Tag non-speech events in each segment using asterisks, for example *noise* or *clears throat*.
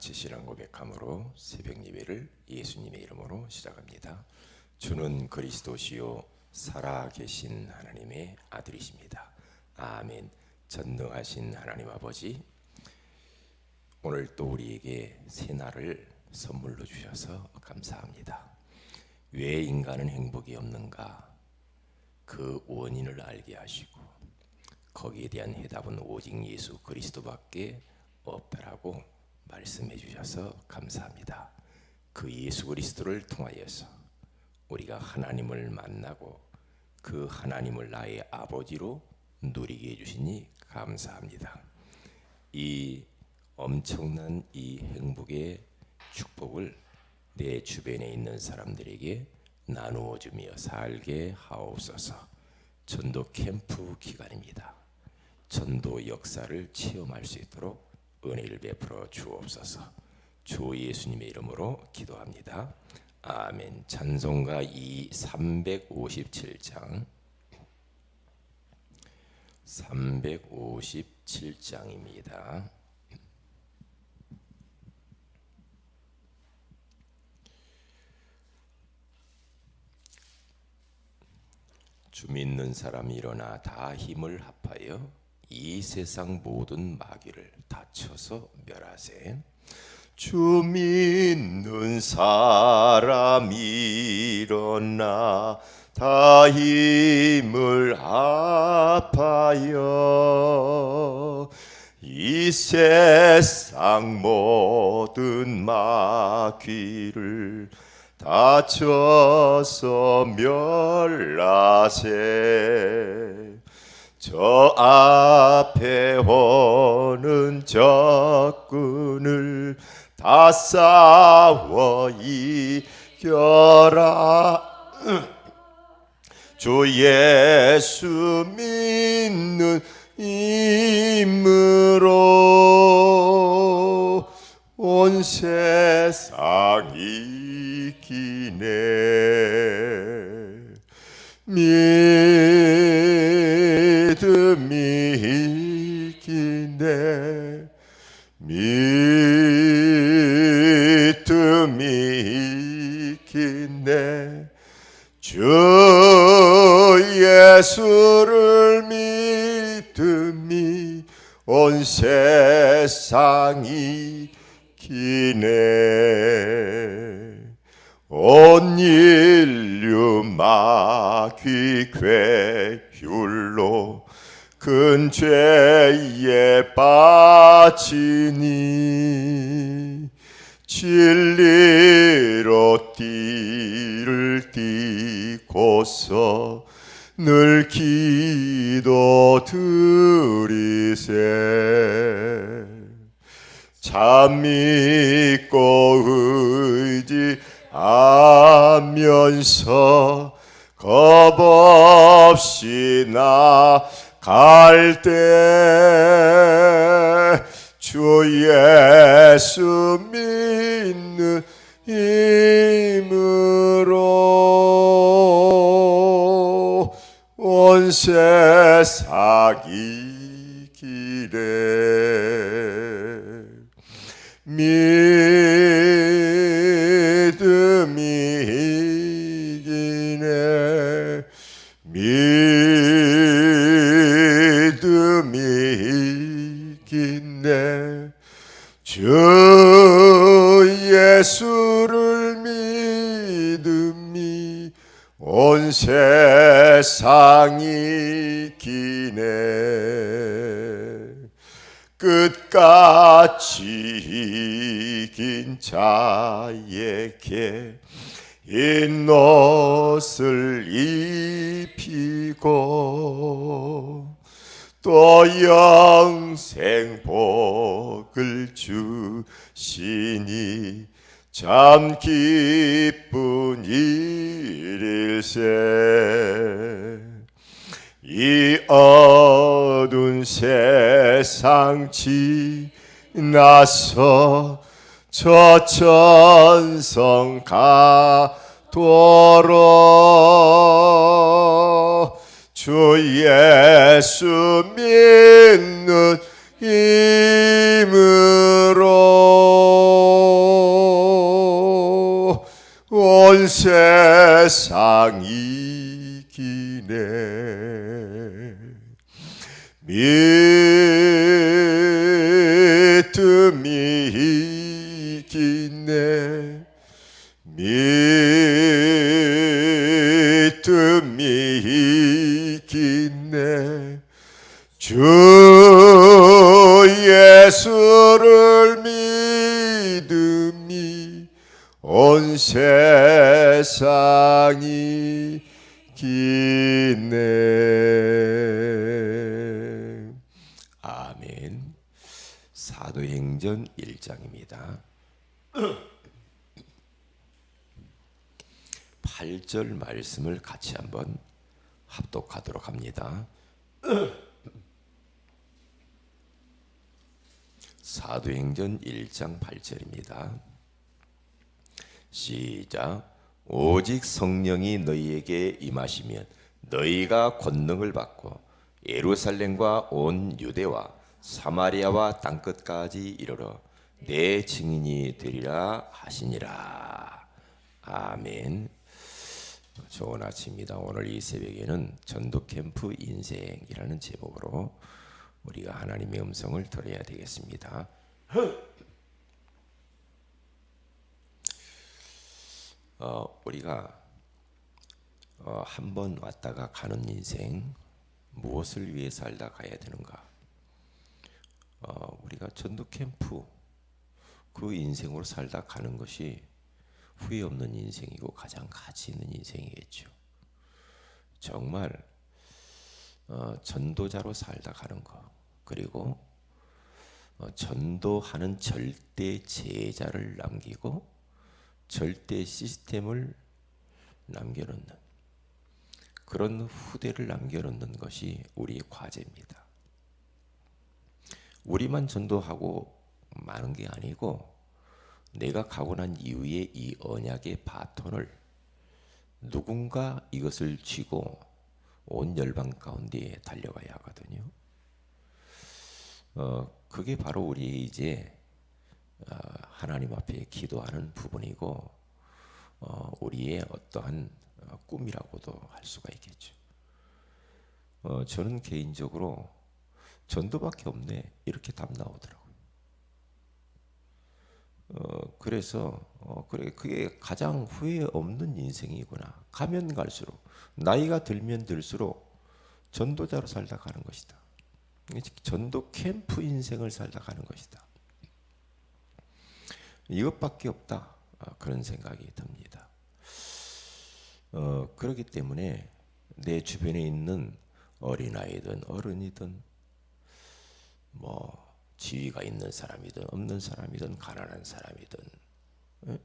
신앙 고백함으로 새벽 예배를 예수님의 이름으로 시작합니다. 주는 그리스도시요 살아 계신 하나님의 아들이십니다. 아멘. 전능하신 하나님 아버지 오늘 또 우리에게 새 날을 선물로 주셔서 감사합니다. 왜 인간은 행복이 없는가? 그 원인을 알게 하시고 거기에 대한 해답은 오직 예수 그리스도밖에 없다라고 말씀해 주셔서 감사합니다. 그 예수 그리스도를 통하여서 우리가 하나님을 만나고 그 하나님을 나의 아버지로 누리게 해 주시니 감사합니다. 이 엄청난 이 행복의 축복을 내 주변에 있는 사람들에게 나누어 주며 살게 하옵소서. 전도 캠프 기간입니다. 전도 역사를 체험할 수 있도록 은혜를 베풀어 주옵소서. 주 예수님의 이름으로 기도합니다. 아멘. 찬송가 2 357장 357장입니다. 주 믿는 사람이 일어나 다 힘을 합하여 이 세상 모든 마귀를 다쳐서 멸하세. 주 믿는 사람이 일어나 다 힘을 합하여 이 세상 모든 마귀를 다쳐서 멸하세 저 앞에 오는 적군을 다 싸워 이겨라. 주 예수 믿는 힘으로 온 세상이 기네 믿음이 이기네. 믿음이 이기네. 주 예수를 믿음이 온 세상이 기네 온 인류 마귀 괴율로 큰 죄에 빠지니 진리로 띠를 띠고서 늘 기도 드리세. 참 믿고 의지 하면서 겁 없이 나갈 때 주 예수 믿는 힘으로 온 세상이 주 예수를 믿음이 온 세상이 기네. 끝까지 이긴 자에게 흰 옷을 입히고 또 영생 복을 주시니 참 기쁜 일일세. 이 어두운 세상 지나서 저 천성 가도록 주 예수 믿는 힘으로 온 세상이 기네. 믿음이 기네. 믿 이기네. 주 예수를 믿음이 온 세상이 기네. 아멘. 사도행전 1장입니다. 8절 말씀을 같이 한번 합독하도록 합니다 사도행전 1장 8절입니다. 시작. 오직 성령이 너희에게 임하시면 너희가 권능을 받고 예루살렘과 온 유대와 사마리아와 땅 끝까지 이르러 내 증인이 되리라 하시니라. 아멘. 좋은 아침입니다. 오늘 이 새벽에는 전도 캠프 인생이라는 제목으로 우리가 하나님의 음성을 들어야 되겠습니다. 어, 우리가 어, 한번 왔다가 가는 인생 무엇을 위해 살다 가야 되는가? 어, 우리가 전도 캠프 그 인생으로 살다 가는 것이 후회 없는 인생이고 가장 가치 있는 인생이겠죠. 정말 어, 전도자로 살다 가는 거 그리고 어, 전도하는 절대 제자를 남기고 절대 시스템을 남겨놓는 그런 후대를 남겨놓는 것이 우리의 과제입니다. 우리만 전도하고 마는 게 아니고 내가 가고 난 이후에 이 언약의 바톤을 누군가 이것을 쥐고 온 열방 가운데 달려가야 하거든요. 어, 그게 바로 우리 이제 어, 하나님 앞에 기도하는 부분이고 어, 우리의 어떠한 어, 꿈이라고도 할 수가 있겠죠. 어, 저는 개인적으로 전도밖에 없네 이렇게 답 나오더라고요. 어, 그래서 어, 그래 그게 가장 후회 없는 인생이구나. 가면 갈수록 나이가 들면 들수록 전도자로 살다 가는 것이다. 전도 캠프 인생을 살다 가는 것이다. 이것밖에 없다. 아, 그런 생각이 듭니다. 어, 그렇기 때문에 내 주변에 있는 어린아이든 어른이든 뭐 지위가 있는 사람이든 없는 사람이든 가난한 사람이든 예?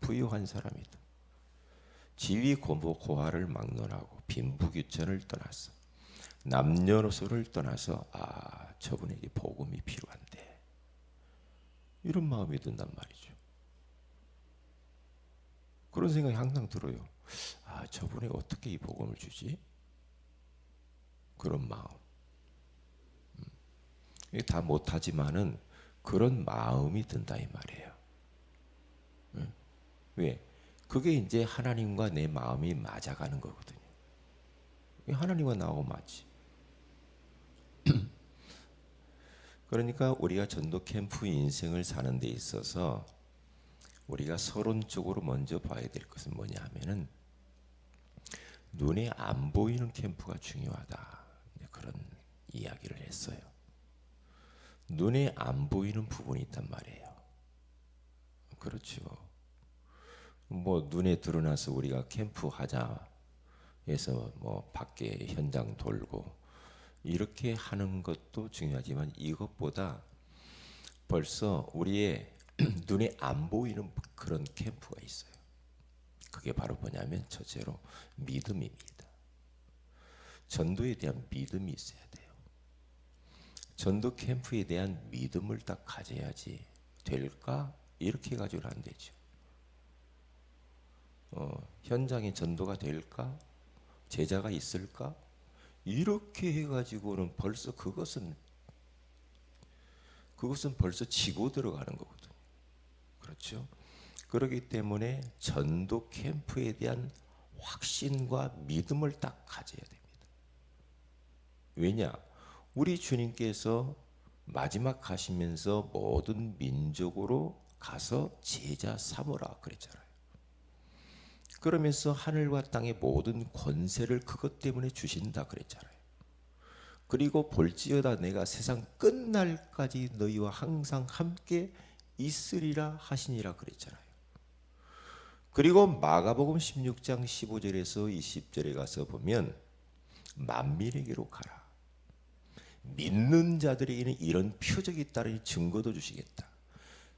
부유한 사람이든 지위 고모 고하를 막론하고 빈부귀천을 떠나서 남녀노소를 떠나서 아 저분에게 복음이 필요한데 이런 마음이 든단 말이죠. 그런 생각이 항상 들어요. 아 저분에 어떻게 이 복음을 주지? 그런 마음. 음. 다 못하지만은 그런 마음이 든다 이 말이에요. 음. 왜? 그게 이제 하나님과 내 마음이 맞아가는 거거든요. 하나님과 나하고 맞지. *clears throat* 그러니까 우리가 전도 캠프 인생을 사는 데 있어서 우리가 서론적으로 먼저 봐야 될 것은 뭐냐 하면은 눈에 안 보이는 캠프가 중요하다. 그런 이야기를 했어요. 눈에 안 보이는 부분이 있단 말이에요. 그렇죠. 뭐 눈에 드러나서 우리가 캠프 하자 해서 뭐 밖에 현장 돌고 이렇게 하는 것도 중요하지만 이것보다 벌써 우리의 *clears throat* 눈에 안 보이는 그런 캠프가 있어요. 그게 바로 뭐냐면 첫째로 믿음입니다. 전도에 대한 믿음이 있어야 돼요. 전도 캠프에 대한 믿음을 딱 가져야지 될까? 이렇게 가지고는 안 되죠. 어, 현장에 전도가 될까? 제자가 있을까? 이렇게 해가지고는 벌써 그것은 그것은 벌써 지고 들어가는 거거든요. 그렇죠? 그렇기 때문에 전도 캠프에 대한 확신과 믿음을 딱 가져야 됩니다. 왜냐? 우리 주님께서 마지막 가시면서 모든 민족으로 가서 제자 삼으라 그랬잖아요. 그러면서 하늘과 땅의 모든 권세를 그것 때문에 주신다 그랬잖아요. 그리고 볼지어다 내가 세상 끝날까지 너희와 항상 함께 있으리라 하시니라 그랬잖아요. 그리고 마가복음 16장 15절에서 20절에 가서 보면 만민에게로 가라. 믿는 자들에게는 이런 표적이 따르니 증거도 주시겠다.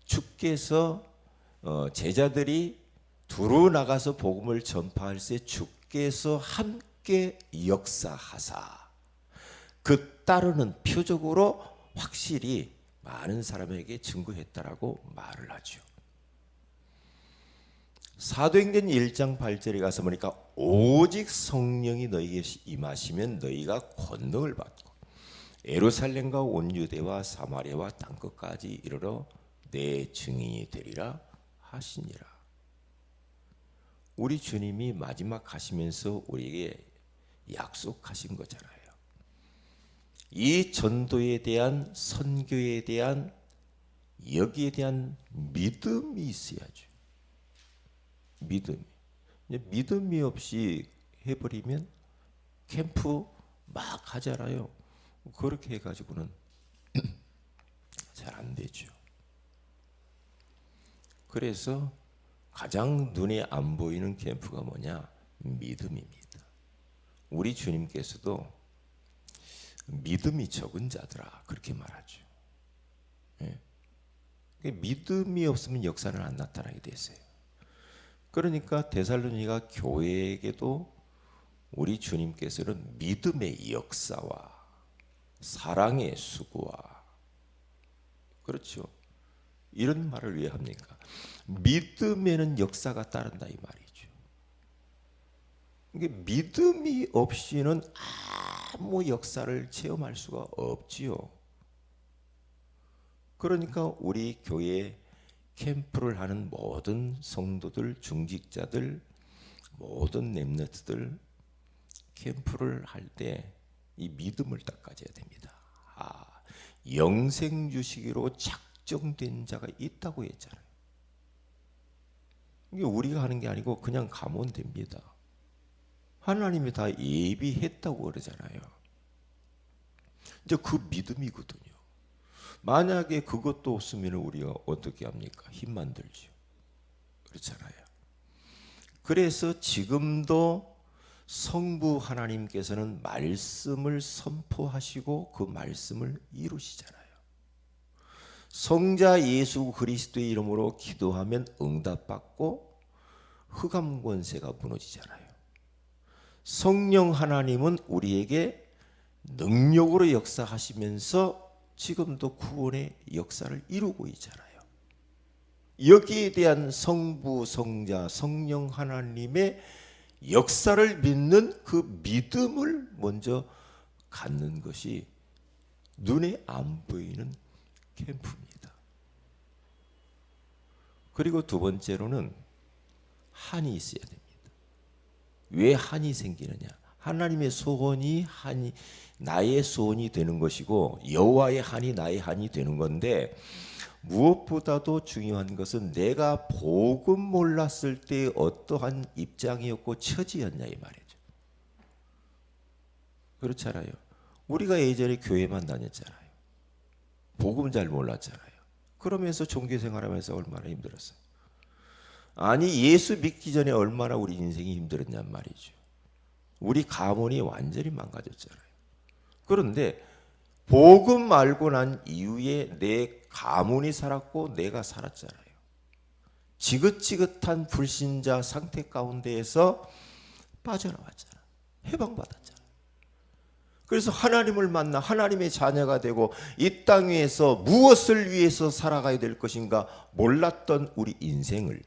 주께서 어, 제자들이 두루 나가서 복음을 전파할 때 주께서 함께 역사하사 그 따르는 표적으로 확실히 많은 사람에게 증거했다라고 말을 하죠. 사도행전 1장 8절에 가서 보니까 오직 성령이 너희에게 임하시면 너희가 권능을 받고 예루살렘과 온 유대와 사마리아와 땅 끝까지 이르러 내 증인이 되리라 하시니라. 우리 주님이 마지막 가시면서 우리에게 약속하신 거잖아요. 이 전도에 대한 선교에 대한 여기에 대한 믿음이 있어야죠. 믿음. 믿음이 없이 해버리면 캠프 막 하잖아요. 그렇게 해가지고는 *clears throat* 잘 안 되죠. 그래서 가장 눈에 안 보이는 캠프가 뭐냐? 믿음입니다. 우리 주님께서도 믿음이 적은 자들아 그렇게 말하죠. 예. 믿음이 없으면 역사는 안 나타나게 되세요. 그러니까 데살로니가 교회에게도 우리 주님께서는 믿음의 역사와 사랑의 수고와 그렇죠. 이런 말을 왜 합니까? 믿음에는 역사가 따른다 이 말이죠. 이게 믿음이 없이는 아무 역사를 체험할 수가 없지요. 그러니까 우리 교회 캠프를 하는 모든 성도들, 중직자들, 모든 렘너트들 캠프를 할 때 이 믿음을 딱 가져야 됩니다. 아, 영생 주시기로 작정된 자가 있다고 했잖아요. 이게 우리가 하는 게 아니고 그냥 가면 됩니다. 하나님이 다 예비했다고 그러잖아요. 이제 그 믿음이거든요. 만약에 그것도 없으면 우리가 어떻게 합니까? 힘만 들죠. 그렇잖아요. 그래서 지금도 성부 하나님께서는 말씀을 선포하시고 그 말씀을 이루시잖아요. 성자 예수 그리스도의 이름으로 기도하면 응답받고 흑암 권세가 무너지잖아요. 성령 하나님은 우리에게 능력으로 역사하시면서 지금도 구원의 역사를 이루고 있잖아요. 여기에 대한 성부, 성자, 성령 하나님의 역사를 믿는 그 믿음을 먼저 갖는 것이 눈에 안 보이는 캠프입니다. 그리고 두 번째로는 한이 있어야 됩니다. 왜 한이 생기느냐? 하나님의 소원이 한이 나의 소원이 되는 것이고 여호와의 한이 나의 한이 되는 건데 무엇보다도 중요한 것은 내가 복음 몰랐을 때 어떠한 입장이었고 처지였냐 이 말이죠. 그렇잖아요. 우리가 예전에 교회만 다녔잖아요. 복음 잘 몰랐잖아요. 그러면서 종교 생활하면서 얼마나 힘들었어요. 아니 예수 믿기 전에 얼마나 우리 인생이 힘들었냔 말이죠. 우리 가문이 완전히 망가졌잖아요. 그런데 복음 알고 난 이후에 내 가문이 살았고 내가 살았잖아요. 지긋지긋한 불신자 상태 가운데에서 빠져나왔잖아. 해방받았잖아. 그래서 하나님을 만나 하나님의 자녀가 되고 이 땅 위에서 무엇을 위해서 살아가야 될 것인가 몰랐던 우리 인생을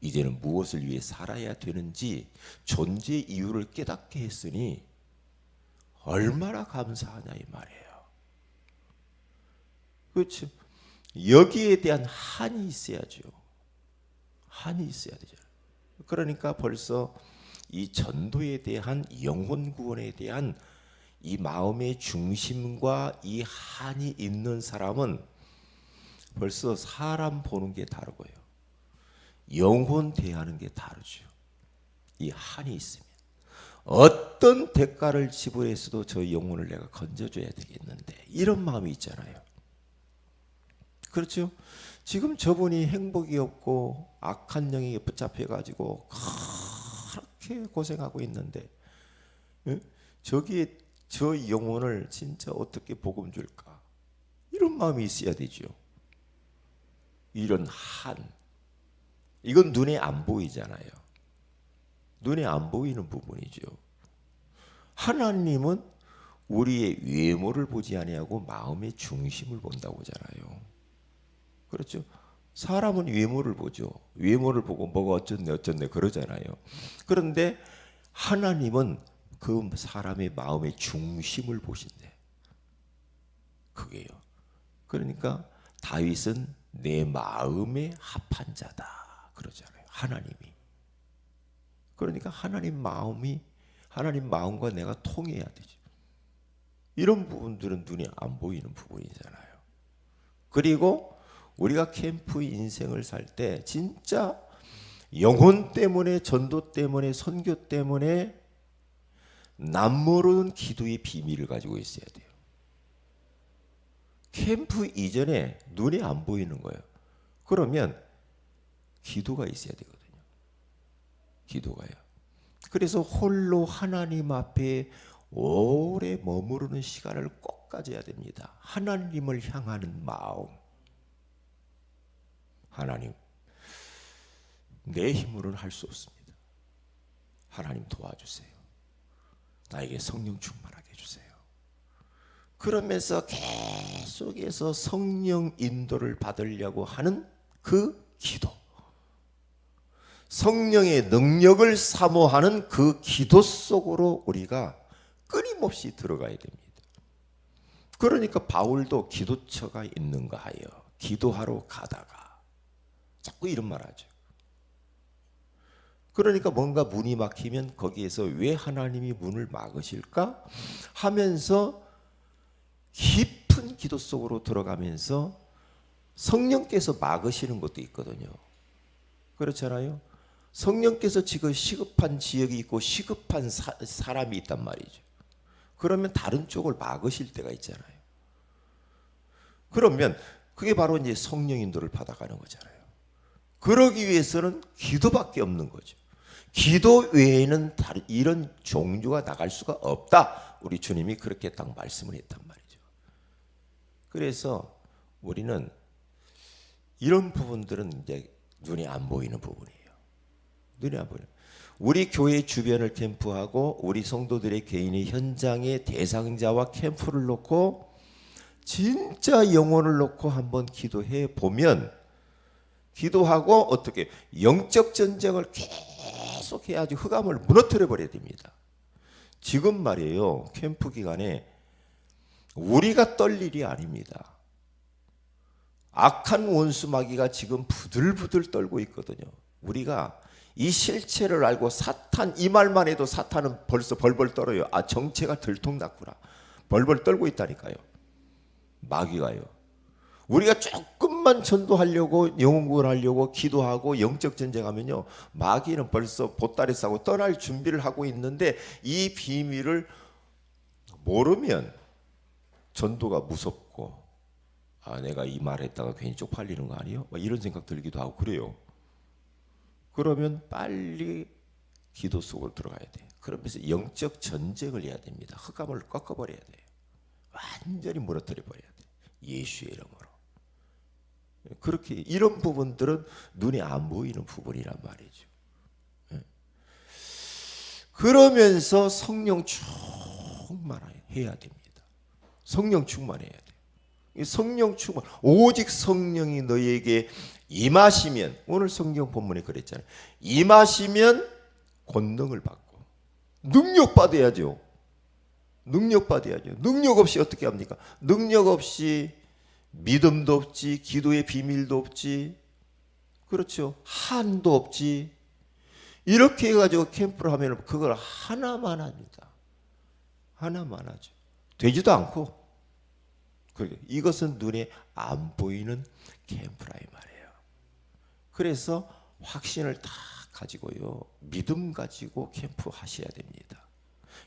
이제는 무엇을 위해 살아야 되는지 존재 이유를 깨닫게 했으니 얼마나 감사하냐 이 말이에요. 그렇죠. 여기에 대한 한이 있어야죠. 한이 있어야 되잖아요. 그러니까 벌써 이 전도에 대한 영혼 구원에 대한 이 마음의 중심과 이 한이 있는 사람은 벌써 사람 보는 게 다르고요. 영혼 대하는 게 다르죠. 이 한이 있으면 어떤 대가를 지불했어도 저 영혼을 내가 건져줘야 되겠는데 이런 마음이 있잖아요. 그렇죠? 지금 저분이 행복이 없고 악한 영에 붙잡혀 가지고 그렇게 고생하고 있는데 예? 저기에 저 영혼을 진짜 어떻게 복음 줄까? 이런 마음이 있어야 되죠. 이런 한 이건 눈에 안 보이잖아요. 눈에 안 보이는 부분이죠. 하나님은 우리의 외모를 보지 아니하고 마음의 중심을 본다고 하잖아요. 그렇죠? 사람은 외모를 보죠. 외모를 보고 뭐가 어쩌네 어쩌네 그러잖아요. 그런데 하나님은 그 사람의 마음의 중심을 보신대. 그게요. 그러니까 다윗은 내 마음에 합한 자다 그러잖아요. 하나님이. 그러니까 하나님 마음이 하나님 마음과 내가 통해야 되죠. 이런 부분들은 눈에 안 보이는 부분이잖아요. 그리고 우리가 캠프 인생을 살 때 진짜 영혼 때문에 전도 때문에 선교 때문에 남모르는 기도의 비밀을 가지고 있어야 돼요. 캠프 이전에 눈에 안 보이는 거예요. 그러면 기도가 있어야 되거든요. 기도가요. 그래서 홀로 하나님 앞에 오래 머무르는 시간을 꼭 가져야 됩니다. 하나님을 향하는 마음. 하나님, 내 힘으로는 할 수 없습니다. 하나님 도와주세요. 나에게 성령 충만하게 해주세요. 그러면서 계속해서 성령 인도를 받으려고 하는 그 기도. 성령의 능력을 사모하는 그 기도 속으로 우리가 끊임없이 들어가야 됩니다. 그러니까 바울도 기도처가 있는가 하여 기도하러 가다가 자꾸 이런 말 하죠. 그러니까 뭔가 문이 막히면 거기에서 왜 하나님이 문을 막으실까 하면서 깊은 기도 속으로 들어가면서 성령께서 막으시는 것도 있거든요. 그렇잖아요. 성령께서 지금 시급한 지역이 있고 시급한 사, 사람이 있단 말이죠. 그러면 다른 쪽을 막으실 때가 있잖아요. 그러면 그게 바로 이제 성령 인도를 받아가는 거잖아요. 그러기 위해서는 기도밖에 없는 거죠. 기도 외에는 다른 이런 종류가 나갈 수가 없다. 우리 주님이 그렇게 딱 말씀을 했단 말이죠. 그래서 우리는 이런 부분들은 이제 눈에 안 보이는 부분이에요. 보이는. 우리 교회 주변을 캠프하고 우리 성도들의 개인의 현장의 대상자와 캠프를 놓고 진짜 영혼을 놓고 한번 기도해 보면 기도하고 어떻게 영적 전쟁을 계속 해야지 흑암을 무너뜨려 버려야 됩니다. 지금 말이에요. 캠프 기간에 우리가 떨 일이 아닙니다. 악한 원수 마귀가 지금 부들부들 떨고 있거든요. 우리가 이 실체를 알고 사탄 이 말만 해도 사탄은 벌써 벌벌 떨어요. 아 정체가 들통났구나. 벌벌 떨고 있다니까요. 마귀가요. 우리가 조금만 전도하려고 영웅구원 하려고 기도하고 영적 전쟁하면요 마귀는 벌써 보따리 싸고 떠날 준비를 하고 있는데 이 비밀을 모르면 전도가 무섭고 아 내가 이 말했다가 괜히 쪽팔리는 거 아니에요? 막 이런 생각 들기도 하고 그래요. 그러면 빨리 기도 속으로 들어가야 돼. 그러면서 영적 전쟁을 해야 됩니다. 흑암을 꺾어버려야 돼요. 완전히 무너뜨려 버려야 돼. 예수의 이름으로. 그렇게 이런 부분들은 눈에 안 보이는 부분이란 말이죠. 예. 그러면서 성령 충만해야 됩니다. 성령 충만해야 돼. 성령 충만. 오직 성령이 너희에게 임하시면 오늘 성경 본문에 그랬잖아요. 임하시면 권능을 받고 능력 받아야죠. 능력 받아야죠. 능력 없이 어떻게 합니까? 능력 없이 믿음도 없지, 기도의 비밀도 없지. 그렇죠. 한도 없지. 이렇게 해가지고 캠프를 하면 그걸 하나만 합니다. 하나만 하죠. 되지도 않고. 이것은 눈에 안 보이는 캠프라 이 말이에요. 그래서 확신을 다 가지고요. 믿음 가지고 캠프 하셔야 됩니다.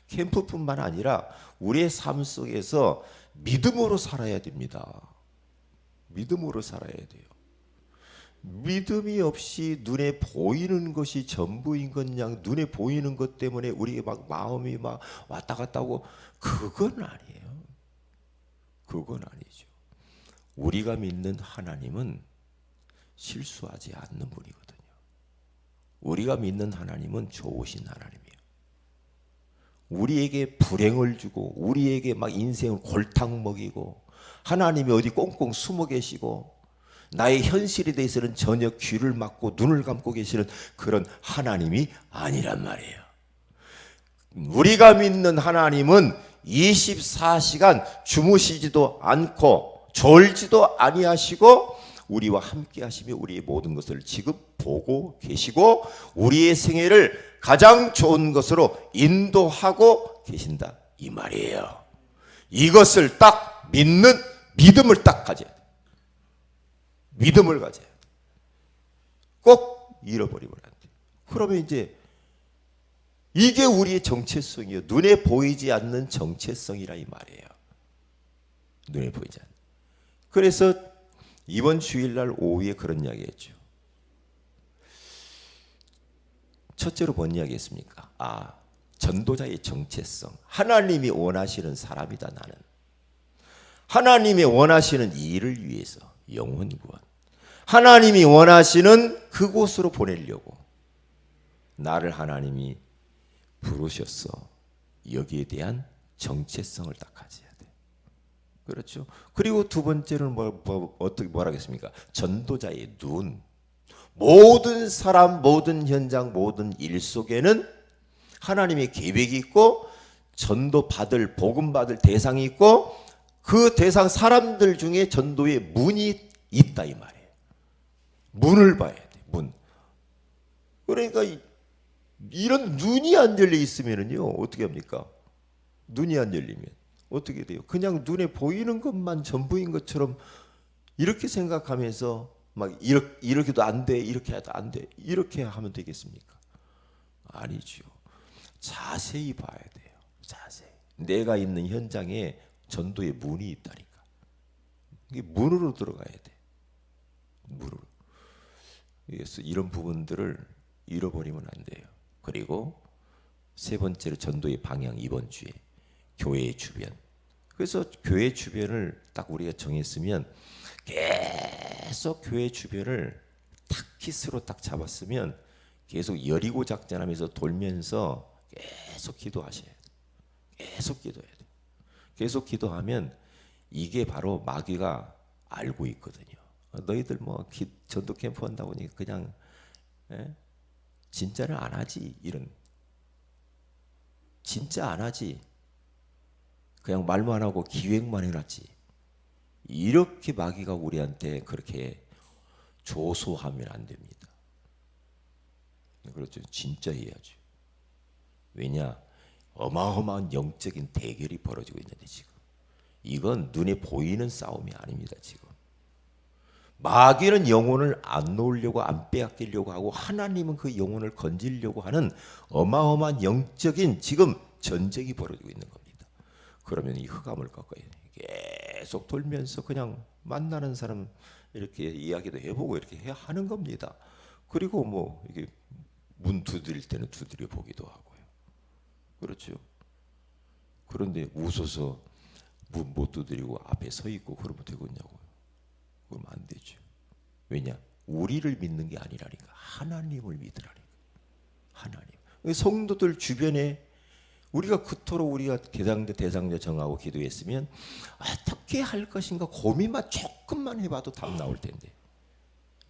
캠프뿐만 아니라 우리의 삶 속에서 믿음으로 살아야 됩니다. 믿음으로 살아야 돼요. 믿음이 없이 눈에 보이는 것이 전부인 것냥 눈에 보이는 것 때문에 우리 막 마음이 막 왔다 갔다 하고 그건 아니에요. 그건 아니죠. 우리가 믿는 하나님은 실수하지 않는 분이거든요. 우리가 믿는 하나님은 좋으신 하나님이에요. 우리에게 불행을 주고 우리에게 막 인생을 골탕 먹이고 하나님이 어디 꽁꽁 숨어 계시고 나의 현실에 대해서는 전혀 귀를 막고 눈을 감고 계시는 그런 하나님이 아니란 말이에요. 우리가 믿는 하나님은 24시간 주무시지도 않고 졸지도 아니하시고 우리와 함께 하시며 우리의 모든 것을 지금 보고 계시고 우리의 생애를 가장 좋은 것으로 인도하고 계신다 이 말이에요. 이것을 딱 믿는 믿음을 딱 가져야 돼. 믿음을 가져야 돼. 꼭 잃어버리면 안 돼. 그러면 이제 이게 우리의 정체성이에요. 눈에 보이지 않는 정체성이라 이 말이에요. 눈에 보이지 않는. 그래서 이번 주일날 오후에 그런 이야기 했죠. 첫째로 뭔 이야기 했습니까? 아, 전도자의 정체성. 하나님이 원하시는 사람이다, 나는. 하나님이 원하시는 일을 위해서 영혼 구원. 하나님이 원하시는 그곳으로 보내려고 나를 하나님이 부르셨어. 여기에 대한 정체성을 딱 가져야 돼. 그렇죠. 그리고 두 번째는 뭐, 뭐 어떻게 뭐라겠습니까? 전도자의 눈. 모든 사람, 모든 현장, 모든 일 속에는 하나님의 계획이 있고 전도 받을 복음 받을 대상이 있고 그 대상 사람들 중에 전도의 문이 있다 이 말이에요. 문을 봐야 돼. 문. 그러니까 이- 이런 눈이 안 열려 있으면은요 어떻게 합니까? 눈이 안 열리면 어떻게 돼요? 그냥 눈에 보이는 것만 전부인 것처럼 이렇게 생각하면서 막 이렇게 이렇게도 안 돼, 이렇게 해도 안 돼, 이렇게 하면 되겠습니까? 아니죠. 자세히 봐야 돼요. 자세히. 내가 있는 현장에 전도의 문이 있다니까. 이게 문으로 들어가야 돼. 문으로. 그래서 이런 부분들을 잃어버리면 안 돼요. 그리고 세 번째로 전도의 방향 이번 주에 교회의 주변. 그래서 교회 주변을 딱 우리가 정했으면 계속 교회 주변을 타깃으로 딱 잡았으면 계속 여리고 작전하면서 돌면서 계속 기도하셔야 돼요. 계속 기도해야 돼요. 계속 기도하면 이게 바로 마귀가 알고 있거든요. 너희들 뭐 기, 전도 캠프 한다고 하니 그냥 예? 진짜는 안 하지 이런 진짜 안 하지 그냥 말만 하고 기획만 해놨지 이렇게 마귀가 우리한테 그렇게 조소하면 안 됩니다. 그렇죠. 진짜 해야죠. 왜냐 어마어마한 영적인 대결이 벌어지고 있는데 지금 이건 눈에 보이는 싸움이 아닙니다 지금 마귀는 영혼을 안 놓으려고 안 빼앗기려고 하고 하나님은 그 영혼을 건지려고 하는 어마어마한 영적인 지금 전쟁이 벌어지고 있는 겁니다 그러면 이 흑암을 꺾어야 돼 계속 돌면서 그냥 만나는 사람 이렇게 이야기도 해보고 이렇게 해야 하는 겁니다 그리고 뭐 이게 문 두드릴 때는 두드려 보기도 하고요 그렇죠. 그런데 웃어서 문 못 두드리고 앞에 서 있고 그러면 되겠냐고요. 그러면 안 되죠. 왜냐? 우리를 믿는 게 아니라니까 하나님을 믿으라니까. 하나님. 성도들 주변에 우리가 그토록 우리가 대상자 대상자 정하고 기도했으면 어떻게 할 것인가 고민만 조금만 해봐도 답 나올 텐데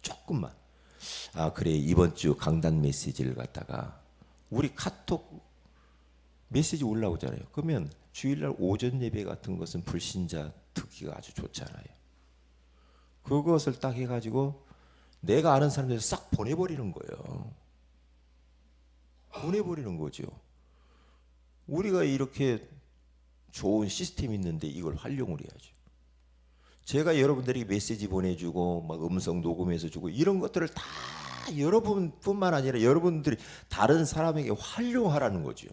조금만 아 그래 이번 주 강단 메시지를 갖다가 우리 카톡 메시지 올라오잖아요. 그러면 주일날 오전 예배 같은 것은 불신자 듣기가 아주 좋잖아요. 그것을 딱 해가지고 내가 아는 사람들 싹 보내버리는 거예요. 보내버리는 거죠. 우리가 이렇게 좋은 시스템이 있는데 이걸 활용을 해야죠. 제가 여러분들에게 메시지 보내주고 막 음성 녹음해서 주고 이런 것들을 다 여러분뿐만 아니라 여러분들이 다른 사람에게 활용하라는 거죠.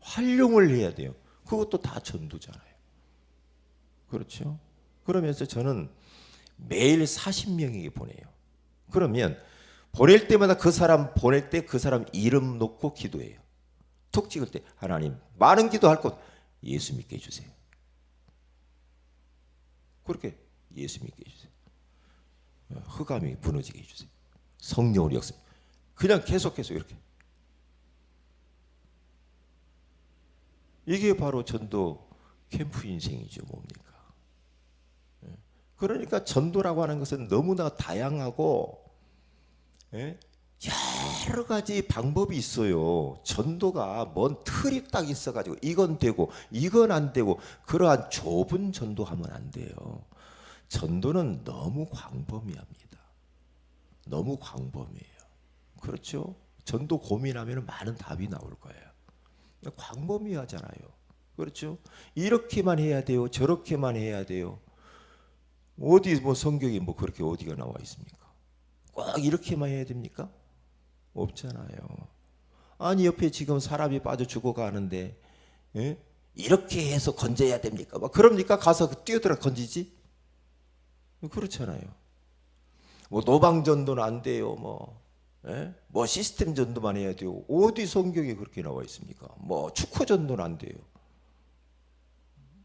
활용을 해야 돼요. 그것도 다 전도잖아요. 그렇죠? 그러면서 저는 매일 40명에게 보내요. 그러면 보낼 때마다 그 사람 보낼 때 그 사람 이름 놓고 기도해요. 톡 찍을 때 하나님 많은 기도할 것 예수 믿게 해주세요. 그렇게 예수 믿게 해주세요. 흑암이 무너지게 해주세요. 성령으로 역사. 그냥 계속해서 이렇게. 이게 바로 전도 캠프 인생이죠, 뭡니까? 예. 그러니까 전도라고 하는 것은 너무나 다양하고 예? 여러 가지 방법이 있어요. 전도가 뭔 틀이 딱 있어가지고 이건 되고 이건 안 되고 그러한 좁은 전도하면 안 돼요. 전도는 너무 광범위합니다. 너무 광범위해요. 그렇죠? 전도 고민하면 많은 답이 나올 거예요. 광범위하잖아요. 그렇죠? 이렇게만 해야 돼요. 저렇게만 해야 돼요. 어디 뭐 성경에 뭐 그렇게 어디가 나와 있습니까? 꼭 이렇게만 해야 됩니까? 없잖아요. 아니 옆에 지금 사람이 빠져 죽어가는데 예? 이렇게 해서 건져야 됩니까? 막 그럽니까? 가서 그 뛰어들어 건지지? 그렇잖아요. 뭐 노방전도는 안 돼요. 뭐, 예? 뭐 시스템 전도만 해야 돼요. 어디 성경에 그렇게 나와 있습니까? 뭐 축구 전도는 안 돼요.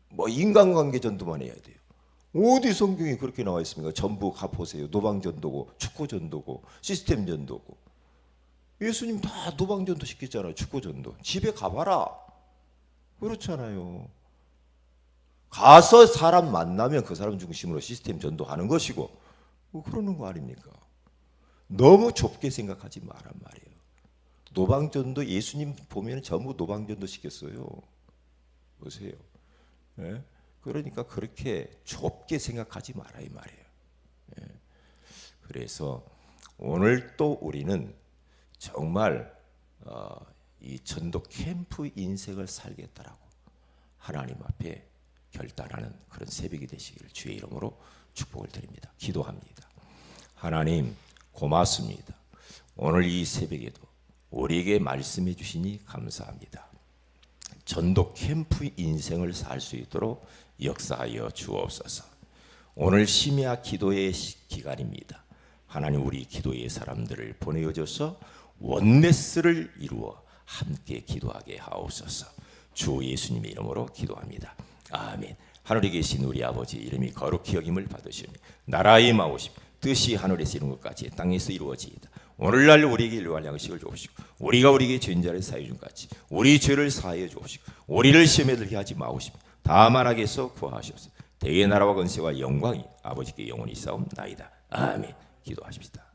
뭐 인간관계 전도만 해야 돼요. 어디 성경에 그렇게 나와 있습니까? 전부 가보세요. 노방전도고 축구전도고 시스템 전도고. 예수님 다 노방전도 시켰잖아요. 축구전도. 집에 가봐라. 그렇잖아요. 가서 사람 만나면 그 사람 중심으로 시스템 전도하는 것이고 뭐 그러는 거 아닙니까? 너무 좁게 생각하지 말란 말이에요. 노방전도 예수님 보면 전부 노방전도 시켰어요. 보세요. 예? 그러니까 그렇게 좁게 생각하지 마라 이 말이에요. 예. 그래서 오늘 또 우리는 정말 어, 이 전도 캠프 인생을 살겠다라고 하나님 앞에 결단하는 그런 새벽이 되시기를 주의 이름으로 축복을 드립니다. 기도합니다. 하나님 고맙습니다. 오늘 이 새벽에도 우리에게 말씀해 주시니 감사합니다. 전도 캠프 인생을 살 수 있도록 역사하여 주옵소서. 오늘 심야 기도의 기간입니다. 하나님 우리 기도의 사람들을 보내어 줘서 원네스를 이루어 함께 기도하게 하옵소서. 주 예수님의 이름으로 기도합니다. 아멘. 하늘에 계신 우리 아버지 이름이 거룩히 여김을 받으시니 나라의 마오심 뜻이 하늘에서 이룬 것 같이 땅에서 이루어지이다. 오늘날 우리에게 일용할 양식을 주옵시고 우리가 우리에게 죄인자를 사해 준 같이 우리 죄를 사하여 주옵시고 우리를 시험에 들게 하지 마옵시며 다만 악에서 구하시옵소서. 대의 나라와 건세와 영광이 아버지께 영원히 싸움나이다. 아멘. 기도하십시다.